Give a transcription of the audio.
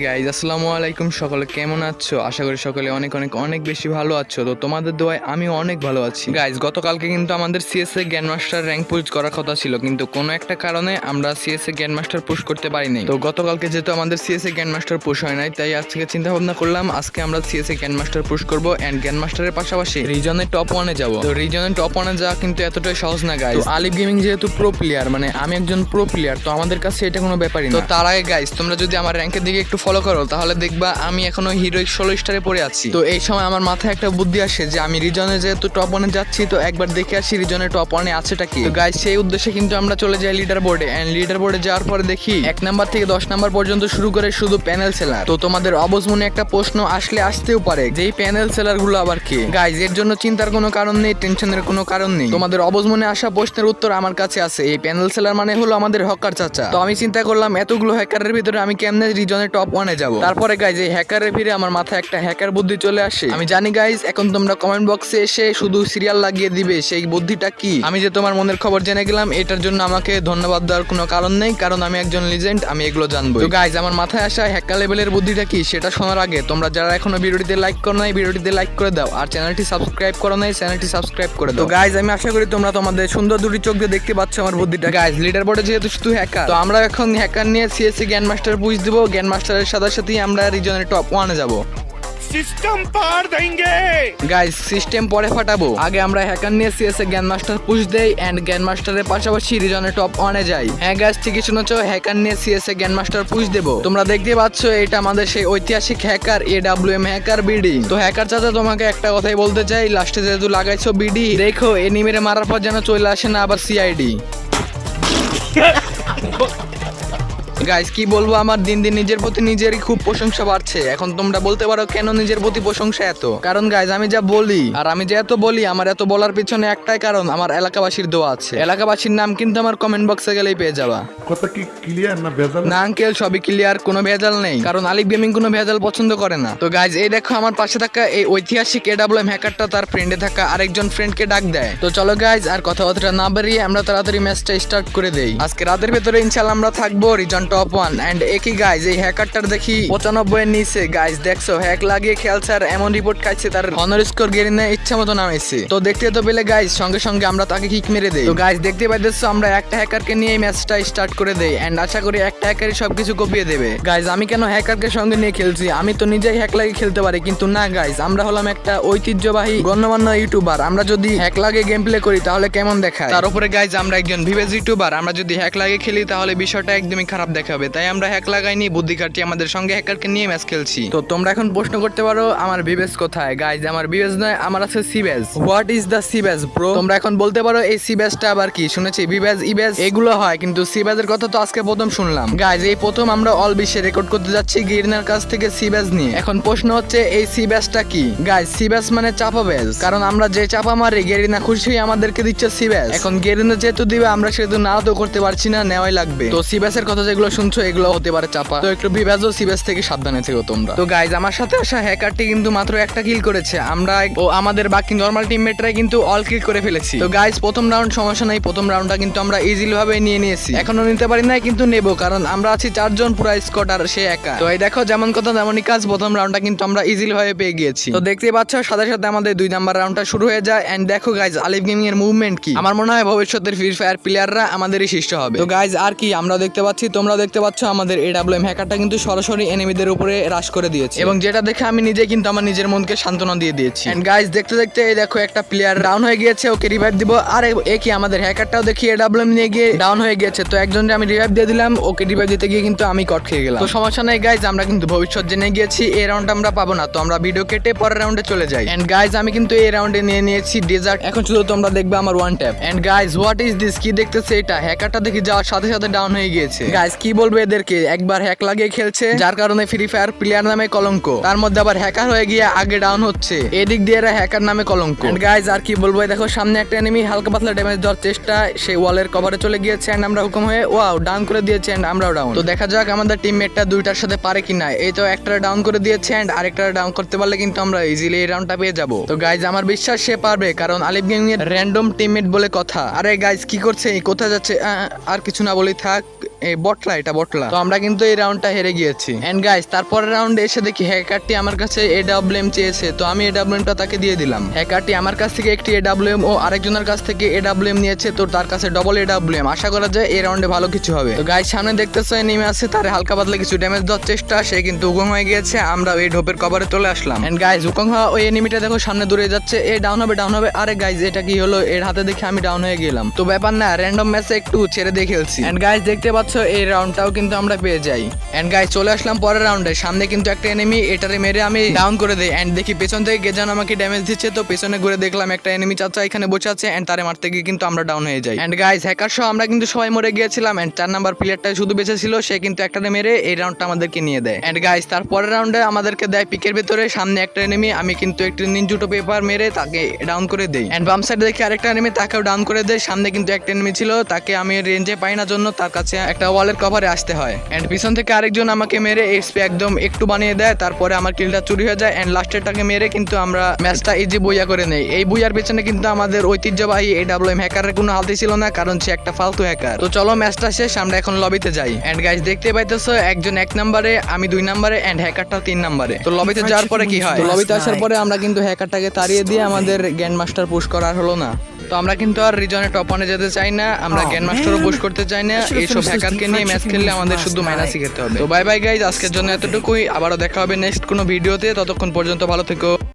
Guys আসসালামু আলাইকুম সকলে, কেমন আছো? আশা করি সকলে অনেক অনেক অনেক বেশি ভালো আছো। তো তোমাদের দোয়ায় আমি অনেক ভালো আছি। গাইজ গতকালকে কিন্তু আমাদের CSA grand master rank push করার কথা ছিল, কিন্তু কোনো একটা কারণে আমরা সিএসএ গ্র্যান্ড মাস্টার পুশ করতে পারিনি তো গতকালকে যেহেতু আমাদের সিএসএ গ্র্যান্ড মাস্টার পুশ হয় নাই, তাই আজকে চিন্তা ভাবনা করলাম, আজকে আমরা সিএসএ গ্র্যান্ড মাস্টার পুশ করব এন্ড গ্র্যান্ড মাস্টারের পাশাপাশি রিজনের টপ ওয়ানে যাব। তো রিজনের টপ ওয়ানে যাওয়া কিন্তু এতটাই সহজ না গাইজ আলিফ গেমিং যেহেতু প্রো প্লেয়ার মানে আমি একজন প্রো প্লেয়ার তো আমাদের কাছে এটা কোনো ব্যাপারই না। তো তার আগে গাইজ তোমরা যদি আমার র্যাঙ্কের দিকে একটু ফলো করো, তাহলে দেখবা আমি এখনও হিরোইক ষোলো স্টারে পড়ে আছি। তো এই সময় আমার মাথায় একটা বুদ্ধি আসে যে আমি রিজনে যেহেতু টপ ওয়ানে যাচ্ছি, তো একবার দেখে আসি রিজনে টপ ওয়ানে আছেটা কি। তো গাইজ সেই উদ্দেশ্যে কিন্তু আমরা চলে যাই লিডার বোর্ডে অ্যান্ড লিডার বোর্ডে যাওয়ার পরে দেখি এক নাম্বার থেকে দশ নাম্বার পর্যন্ত শুরু করে শুধু প্যানেল সেলার তো তোমাদের অবজ মনে একটা প্রশ্ন আসলে আসতেও পারে, যে এই প্যানেল সেলারগুলো আবার কি? গাইজ এর জন্য চিন্তার কোনো কারণ নেই টেনশনের কোনো কারণ নেই। তোমাদের অবজ মনে আসা প্রশ্নের উত্তর আমার কাছে আছে। এই প্যানেল সেলার মানে হলো আমাদের হকার চাচা। তো আমি চিন্তা করলাম, এতগুলো হ্যাকারের ভিতরে আমি কেমনে রিজনের টপ ওয়ানে যাব। তারপরে গাইজ এই হ্যাকারে ফিরে আমার মাথায় একটা হ্যাকার বুদ্ধি চলে আসে। আমি জানি গাইজ এখন তোমরা কমেন্ট বক্সে এসে শুধু সিরিয়াল লাগিয়ে দিবে সেই বুদ্ধিটা কি? আমি যে তোমার মনের খবর জেনে গেলাম এটার জন্য আমাকে ধন্যবাদ দেওয়ার কোনো কারণ নেই কারণ আমি একজন লিজেন্ড আমি এগুলো জানব তো গাইজ আমার মাথায় আসা হ্যাকার লেভেলের বুদ্ধিটা কি সেটা শোনার আগে তোমরা যারা এখনও ভিডিওটিতে লাইক করো নাই ভিডিওটিতে লাইক করে দাও আর চ্যানেলটি সাবস্ক্রাইব করো নাই চ্যানেলটি সাবস্ক্রাইব করে দাও। তো গাইজ আমি আশা করি তোমরা তোমাদের সুন্দর দুটি চোখ দিয়ে দেখতে পাচ্ছ আমার বুদ্ধিটা। গাইজ লিডার বোর্ডে যেহেতু শুধু হ্যাকার তো আমরা এখন হ্যাকার নিয়ে সিএসসি জ্ঞান মাস্টার বুঝ দিব জ্ঞান মাস্টারের এর সাথে সাথেই আমরা রিজনের টপ ওয়ানে যাব। সিস্টেম পার দেঙ্গে। গাইস সিস্টেম পরে ফাটাবো। আগে আমরা হ্যাকার নিয়ে CS A grand master push দেই এন্ড গ্যান মাস্টারের পাশাপাশি রিজনে টপ ওয়ানে যাই। হ্যাঁ গাইস ঠিকই শুনেছো হ্যাকার নিয়ে CS A grand master push দেব। তোমরা দেখতে পাচ্ছ এটা আমাদের সেই ঐতিহাসিক hacker A M hacker BD তো হ্যাকার চাচা তোমাকে একটা কথাই বলতে চাই লাস্টে যেহেতু লাগাইছো বিডি দেখো এনিমেরে মারার পর যেন চলে আসে না আবার সিআইডি গাইস কি বলব আমার দিন দিন নিজের প্রতি নিজেরই খুব প্রশংসা বাড়ছে। এখন তোমরা বলতে পারো কেন নিজের প্রতি প্রশংসা এত? কারণ গাইজ আমি যা বলি আর আমি যে এত বলি আমার এত বলার পিছনে একটাই কারণ আমার এলাকাবাসীর দোয়া আছে। এলাকাবাসীর নাম কিন্তু আমার কমেন্ট বক্সে গেলেই পেয়ে যাবা। কথা কি ক্লিয়ার না ভেজাল? না আঙ্কেল সবই ক্লিয়ার কোনো ভেজাল নেই। কারণ আলিফ গেমিং কোনো ভেজাল পছন্দ করে না। তো গাইজ এই দেখো আমার পাশে থাকা এই ঐতিহাসিক এডাব্লিউএম হ্যাকারটা তার ফ্রেন্ডে থাকা আরেকজন ফ্রেন্ডকে ডাক দেয়। তো চলো গাইজ আর কথাবার্তা না বাড়িয়ে আমরা তাড়াতাড়ি ম্যাচটা স্টার্ট করে দেই। আজকে রাতের ভেতরে ইনশাল্লাহ আমরা থাকব রিজন টপ ওয়ান অ্যান্ড একই গাইজ এই হ্যাকারটার দেখি পঁচানব্বই নিচে। গাইজ দেখছ হ্যাক লাগিয়ে খেলছে আর এমন রিপোর্ট খাইছে তার হনর স্কোর গেরিনে ইচ্ছা মতো নামাইছে তো দেখতে তো পেলে গাইজ সঙ্গে সঙ্গে আমরা তাকে কিক মেরে দেই। তো গাইজ দেখতে পাইতেছো, আমরা একটা হ্যাকারকে নিয়ে এই ম্যাচটা স্টার্ট করে দেই। এন্ড আশা করি একটা হ্যাকারই সবকিছু কপিয়ে দেবে। গাইজ আমি কেন হ্যাকারকে সঙ্গে নিয়ে খেলছি? আমি তো নিজেই হ্যাক লাগিয়ে খেলতে পারি, কিন্তু না গাইজ আমরা হলাম একটা ঐতিহ্যবাহী, গণ্যমান্য ইউটিউবার আমরা যদি হ্যাক লাগিয়ে গেম প্লে করি, তাহলে কেমন দেখায়? তার উপরে গাইজ আমরা একজন ভিভেজ ইউটিউবার আমরা যদি হ্যাক লাগিয়ে খেলি, তাহলে বিষয়টা একদমই খারাপ দেখাবে তাই আমরা হ্যাক লাগাইনি বুদ্ধি কাটি আমাদের সঙ্গে হ্যাকারকে নিয়ে ম্যাচ খেলছি। তো তোমরা এখন প্রশ্ন করতে পারো আমার বিবেজ কোথায়? গাইজ আমার বিবেজ নয় আমার আছে সিবেজ হোয়াট ইজ দ্য সিবেজ ব্রো তোমরা এখন বলতে পারো এই সিবেজটা আবার কি? শুনেছি বিবেজ ইবেজ এগুলো হয় কিন্তু সিবেজের কথা তো আজকে প্রথম শুনলাম। গাইজ এই প্রথম আমরা অল বিশ্বে রেকর্ড করতে যাচ্ছি গিরনার কাছ থেকে সিবেজ নিয়ে। এখন প্রশ্ন হচ্ছে এই সিবেজটা কি? গাইজ সিবেজ মানে চাপা বেজ কারণ আমরা যে চাপা মারি গেরিনা খুশি হয়ে আমাদেরকে দিচ্ছে সিবেজ এখন গেরিনা যেহেতু দিবে আমরা সেহেতু নাও তো করতে পারছি না নেওয়াই লাগবে। তো সিবেসের কথা যেগুলো শুনছো, এগুলো হতে পারে চাপা। তো একটু বিভাজ সিবেস থেকে সাবধানে থেকো তোমরা। তো গাইজ আমার সাথে আসা হ্যাকারটি কিন্তু মাত্র একটা কিল করেছে। আমরা ও আমাদের বাকি নর্মাল টিমমেটরাই কিন্তু অল কিল করে ফেলেছি। তো গাইজ প্রথম রাউন্ড সমস্যা নাই, প্রথম রাউন্ডটা কিন্তু আমরা ইজিলি ভাবে নিয়ে নিয়েছি। এখনও নিতে পারি না কিন্তু নেব, কারণ আমরা আছি চারজন পুরো স্কট আর সে একা। তো এই দেখো, যেমন কথা তেমনই কাজ, প্রথম রাউন্ডটা কিন্তু আমরা ইজিলি ভাবে পেয়ে গিয়েছি। তো দেখতে পাচ্ছ সাথে সাথে আমাদের দুই নাম্বার রাউন্ডটা শুরু হয়ে যায়। এন্ড দেখো গাইজ আলিফ গেমিং এর মুভমেন্ট কি? আমার মনে হয় ভবিষ্যতের ফ্রি ফায়ার প্লেয়াররা আমাদেরই শিষ্য হবে। তো গাইজ আর কি, আমরা দেখতে পাচ্ছি, তোমরা দেখতে পাচ্ছ আমাদের এডাব্লিউএম হ্যাকারটা কিন্তু সরাসরি এনিমিদের উপরে রাশ করে দিয়েছে। এবং যেটা দেখে আমি নিজে কিন্তু আমার নিজের মনকে সান্ত্বনা দিয়ে দিয়েছি। এন্ড গাইজ দেখতে দেখতে এই দেখো একটা প্লেয়ার ডাউন হয়ে গিয়েছে ওকে রিভাইভ দিব। আর এ কি আমাদের হ্যাকারটাও দেখি এডাব্লিউএম নিয়ে গিয়ে ডাউন হয়ে গিয়েছে। তো একজনকে আমি রিভাইভ দিয়ে দিলাম ওকে রিভাইভ দিতে গিয়ে কিন্তু আমি কট খেয়ে গেলাম। তো সমস্যা নেই গাইজ আমরা কিন্তু ভবিষ্যৎ জেনে গিয়েছি এই রাউন্ড আমরা পাবো না। তো আমরা ভিডিও কেটে পরের রাউন্ডে চলে যাই। এন্ড গাইজ আমি কিন্তু এই রাউন্ডে নিয়ে নিয়েছি ডেজার্ট এখন শুধু তোমরা দেখবে আমার one tap and guys what is this কি দেখতেছে এটা? হ্যাকারটা দেখি যাওয়ার সাথে সাথে ডাউন হয়ে গিয়েছে। গাইজ কি বলব এদেরকে? একবার হ্যাক লাগিয়ে খেলছে। যার কারণে ফ্রি ফায়ার প্লেয়ার নামে কলঙ্ক। তার মধ্যে আবার হ্যাকার হয়ে গিয়ে আগে ডাউন হচ্ছে। এদিক দিয়ে এরা হ্যাকার নামে কলঙ্ক। গাইজ আর কি বলব? দেখো, সামনে একটা এনিমি হালকা পাতলা ড্যামেজ দেওয়ার চেষ্টা। সেই ওয়ালের কভারে চলে গিয়েছে অ্যান্ড আমরা হুকুম হয়ে ওয়াও ডাউন করে দিয়েছে অ্যান্ড আমরাও ডাউন তো দেখা যাক আমাদের টিম টিমমেটটা দুইটার সাথে পারে কিনা। এই তো একটা ডাউন করে দিয়েছে এন্ড আরেকটা ডাউন করতে পারলে কিন্তু আমরা ইজিলি এই রাউন্ডটা পেয়ে যাব। তো গাইজ আমার বিশ্বাস সে পারবে, কারণ আলিফ গেমিং এর র্যান্ডম টিমমেট বলে কথা। আরে গাইজ কি করছে? কোথায় যাচ্ছে? আর কিছু না বলি থাক। এই বটলা, এটা বটলা। তো আমরা কিন্তু এই রাউন্ডটা হেরে গিয়েছি। এন্ড গাইস তারপরের রাউন্ডে এসে দেখি হ্যাকারটি আমার কাছে এ ডাব্লিউএম চেয়েছে। তো আমি এ ডাব্লিউএমটা তাকে দিয়ে দিলাম। হ্যাকারটি আমার কাছ থেকে একটি এ ডাব্লিউএম ও আরেকজনের কাছ থেকে এ ডাব্লিউএম নিয়েছে। তো তার কাছে ডবল এ ডাব্লিউএম আশা করা যায় এই রাউন্ডে ভালো কিছু হবে। তো গাইস সামনে দেখতেছে নেমে আছে, তার হালকা পাতলা কিছু ড্যামেজ দেওয়ার চেষ্টা। সে কিন্তু উগং হয়ে গিয়েছে। আমরা ওই ঢোপের কভারে চলে আসলাম। এন্ড গাইস উগং হওয়া ওই এনিমিটা দেখো সামনে দূরে যাচ্ছে। এ ডাউন হবে ডাউন হবে। আরে গাইস এটা কি হলো? এর হাতে দেখে আমি ডাউন হয়ে গেলাম। তো ব্যাপার না র্যান্ডম ম্যাচে একটু ছেড়ে দিয়ে খেলছি। এন্ড গাইস দেখতে পাচ্ছ এই রাউন্ডটাও কিন্তু আমরা পেয়ে যাই। এন্ড গাইস চলে আসলাম পরের রাউন্ডে সামনে কিন্তু একটা এনিমি এটারে মেরে আমি ডাউন করে দেই। এন্ড দেখি পেছন থেকে গেজান আমাকে ড্যামেজ দিচ্ছে। তো পেছনে ঘুরে দেখলাম একটা এনিমি চাচা এখানে বসে আছে। এন্ড তারে মারতে গিয়ে কিন্তু আমরা ডাউন হয়ে যাই। এন্ড গাইস হ্যাকার সহ আমরা কিন্তু সবাই মরে গিয়েছিলাম। এন্ড চার নাম্বার প্লেয়ারটা শুধু বেঁচে ছিল। সে কিন্তু একটা মেরে এই রাউন্ডটা আমাদেরকে নিয়ে দেয়। এন্ড গাইস তারপরের রাউন্ডে আমাদেরকে দেয় পিকের ভেতরে। সামনে একটা এনিমি আমি কিন্তু একটি নিনজুটো পেপার মেরে তাকে ডাউন করে দেই। এন্ড বাম সাইডে দেখি আরেকটা এনিমি তাকেও ডাউন করে দেয়। সামনে কিন্তু একটা এনিমি ছিল। তাকে আমি রেঞ্জে পাই না জন্য তার কাছে একটা ওয়ালের কভারে আসতে হয়। অ্যান্ড পিছন থেকে আরেকজন আমাকে মেরে এক্সপি একদম একটু বানিয়ে দেয় তারপরে আমার কিলটা চুরি হয়ে যায় এন্ড লাস্টেরটাকে মেরে কিন্তু আমরা ম্যাচটা ইজি বইয়া করে নেই। এই বইয়ার পেছনে কিন্তু আমাদের ঐতিহ্যবাহী এই ডাব্লিউ এম হ্যাকারের কোনো হালতি ছিল না কারণ সে একটা ফালতু হ্যাকার তো চলো ম্যাচটা শেষ আমরা এখন লবিতে যাই। অ্যান্ড গাইস দেখতে পাইতেছো একজন এক নম্বরে আমি দুই নম্বরে অ্যান্ড হ্যাকারটা তিন নম্বরে। তো লবিতে যাওয়ার পরে কি হয়? তো লবিতে আসার পরে আমরা কিন্তু হ্যাকারটাকে তাড়িয়ে দিয়ে আমাদের গ্র্যান্ড মাস্টার পুশ করার হলো না। তো আমরা কিন্তু আর রিজনে টপ ওয়ানে যেতে চাই না আমরা গ্র্যান্ড মাস্টারও পুশ করতে চাই না এইসব হ্যাকারকে নিয়ে ম্যাচ খেললে আমাদের শুধু মাইনাসই খেতে হবে। তো বাই বাই গাইজ আজকের জন্য এতটুকুই। আবারও দেখা হবে নেক্সট কোনো ভিডিওতে ততক্ষণ পর্যন্ত ভালো থেকো।